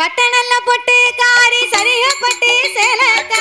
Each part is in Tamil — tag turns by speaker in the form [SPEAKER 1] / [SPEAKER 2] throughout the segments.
[SPEAKER 1] பட்டணல்ல பொட்டு காரி சரியப்பட்டு சேலக்காரி சேலக்க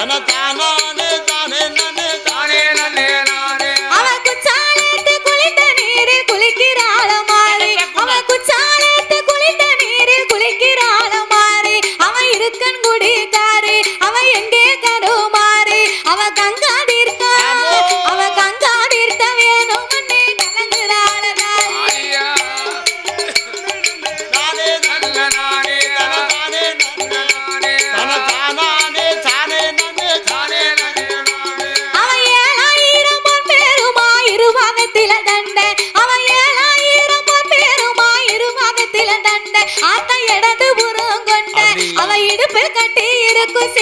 [SPEAKER 1] কান con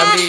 [SPEAKER 2] அப்படி.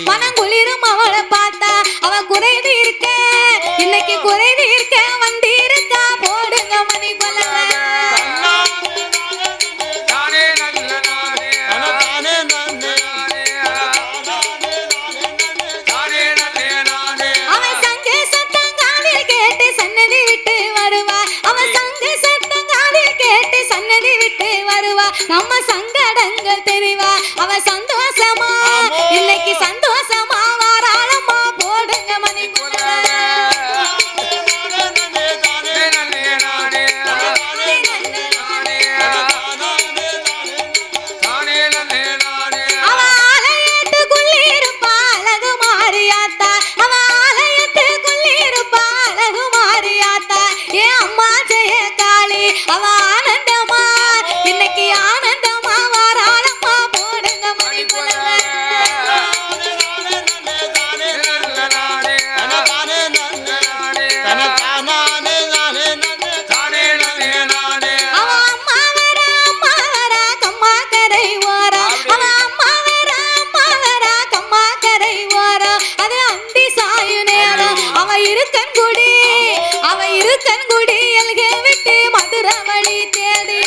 [SPEAKER 1] இருக்கன் எல்கே விட்டு மதுரை தேடி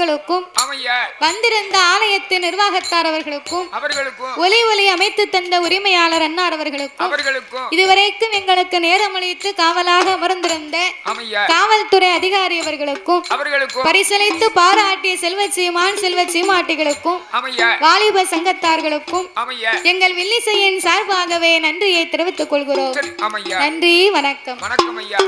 [SPEAKER 1] மக்களுக்கும் வந்திருந்த ஆலயத்து நிர்வாகத்தார் அவர்களுக்கும் ஒலி ஒலி அமைத்து தந்த உரிமையாளர் அன்னார் அவர்களுக்கும் இதுவரைக்கும் எங்களுக்கு நேரமளித்து காவலாக அமர்ந்திருந்த காவல்துறை அதிகாரி அவர்களுக்கும்
[SPEAKER 3] அவர்களுக்கும்
[SPEAKER 1] பரிசளித்து பாராட்டிய செல்வ சீமான் செல்வ சீமாட்டிகளுக்கும் வாலிப சங்கத்தார்களுக்கும் எங்கள் வில்லிசையின் சார்பாகவே நன்றியை தெரிவித்துக் கொள்கிறோம். நன்றி வணக்கம்.
[SPEAKER 3] வணக்கம் ஐயா.